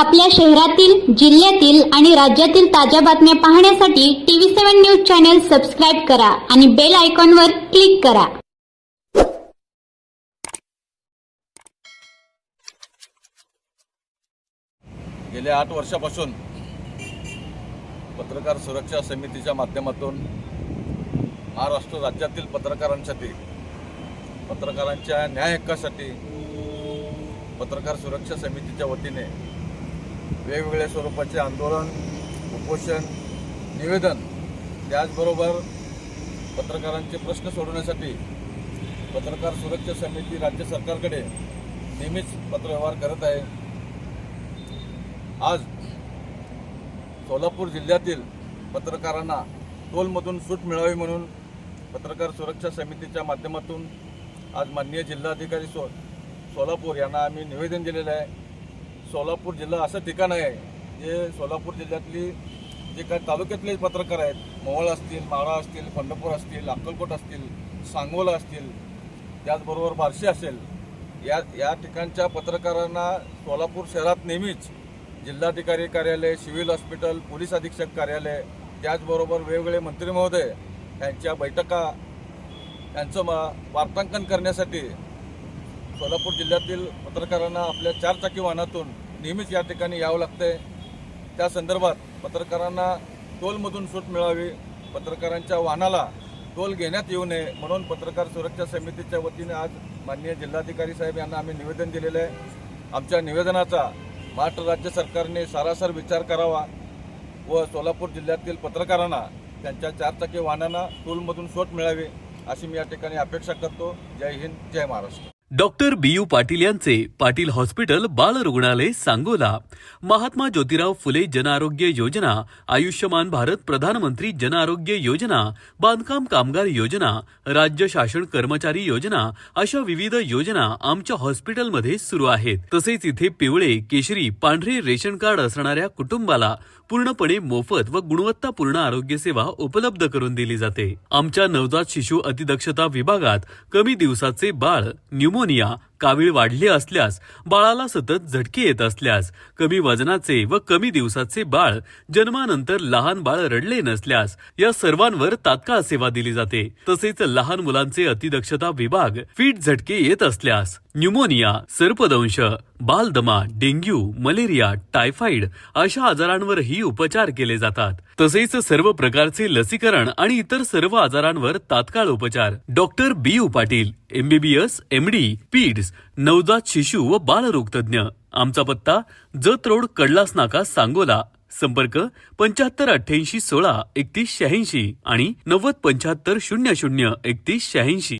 आपल्या शहरातील जिल्ह्यातील आणि राज्यातील ताज्या बातम्या पाहण्यासाठी TV seven news channel subscribe करा आणि बेल आयकॉनवर क्लिक करा. गेल्या आठ वर्षापासून पत्रकार सुरक्षा समितीच्या माध्यमातून महाराष्ट्र राज्यातील पत्रकारांसाठी पत्रकारांच्या न्याय हक्कासाठी पत्रकार सुरक्षा समितीच्या वतीने वेगवेगळ्या स्वरूपाचे आंदोलन उपोषण निवेदन. त्याचबरोबर पत्रकारांचे प्रश्न सोडवण्यासाठी पत्रकार सुरक्षा समिती राज्य सरकारकडे नेहमीच पत्रव्यवहार करत आहे. आज सोलापूर जिल्ह्यातील पत्रकारांना टोलमधून सूट मिळावी म्हणून पत्रकार सुरक्षा समितीच्या माध्यमातून आज माननीय जिल्हाधिकारी सो सोलापूर यांना आम्ही निवेदन दिलेलं आहे. सोलापूर जिल्हा असं ठिकाण आहे जे सोलापूर जिल्ह्यातली जे काही तालुक्यातले पत्रकार आहेत मोहोळ असतील माळा असतील पंढरपूर असतील अक्कलकोट असतील सांगोला असतील त्याचबरोबर बार्शी असेल या या ठिकाणच्या पत्रकारांना सोलापूर शहरात नेहमीच जिल्हाधिकारी कार्यालय सिव्हिल हॉस्पिटल पोलीस अधीक्षक कार्यालय त्याचबरोबर वेगवेगळे मंत्री महोदय यांच्या बैठका यांचं मा वार्तांकन करण्यासाठी सोलापूर जिल्ह्यातील पत्रकारांना आपल्या चारचाकी वाहनातून नेहमीच या ठिकाणी यावं लागतंय. त्या संदर्भात पत्रकारांना टोलमधून सूट मिळावी पत्रकारांच्या वाहनाला टोल घेण्यात येऊ नये म्हणून पत्रकार सुरक्षा समितीच्या वतीने आज माननीय जिल्हाधिकारी साहेब यांना आम्ही निवेदन दिलेलं आहे. आमच्या निवेदनाचा महाराष्ट्र राज्य सरकारने सारासार विचार करावा व सोलापूर जिल्ह्यातील पत्रकारांना त्यांच्या चारचाकी वाहनांना टोलमधून सूट मिळावी अशी मी या ठिकाणी अपेक्षा करतो. जय हिंद जय Maharashtra. Doctor B U Patil यांचे पाटील हॉस्पिटल बाल रुग्णालय सांगोला. महात्मा ज्योतिराव फुले जनआरोग्य योजना आयुष्यमान भारत प्रधानमंत्री जनआरोग्य योजना बांधकाम कामगार योजना राज्य शासन कर्मचारी योजना अशा विविध योजना आमच्या हॉस्पिटलमध्ये सुरू आहेत. तसेच इथे पिवळे केशरी पांढरे रेशन कार्ड असणाऱ्या कुटुंबाला पूर्णपणे मोफत व गुणवत्तापूर्ण आरोग्य सेवा उपलब्ध करून दिली जाते. आमच्या नवजात शिशु अतिदक्षता विभागात कमी दिवसाचे बाळ न्यूमोनिया कावीळ वाढले असल्यास बाळाला सतत झटके येत असल्यास कमी वजनाचे व कमी दिवसाचे बाळ जन्मानंतर लहान बाळ रडले नसल्यास या सर्वांवर तात्काळ सेवा दिली जाते. तसेच लहान मुलांचे अतिदक्षता विभाग फिट झटके येत असल्यास न्यूमोनिया सर्पदंश बालदमा डेंग्यू मलेरिया टायफाईड अशा आजारांवरही उपचार केले जातात. तसेच सर्व प्रकारचे लसीकरण आणि इतर सर्व आजारांवर तात्काळ उपचार. Doctor B. U. Patil MBBS MD peds. नवजात शिशु व बालरोगतज्ञ. आमचा पत्ता जत रोड कडलास नाका सांगोला. संपर्क पंच्याहत्तर अठ्ठ्याऐंशी सोळा एकतीस शहाऐंशी आणि नव्वद पंच्याहत्तर शून्य शून्य एकतीस शहाऐंशी.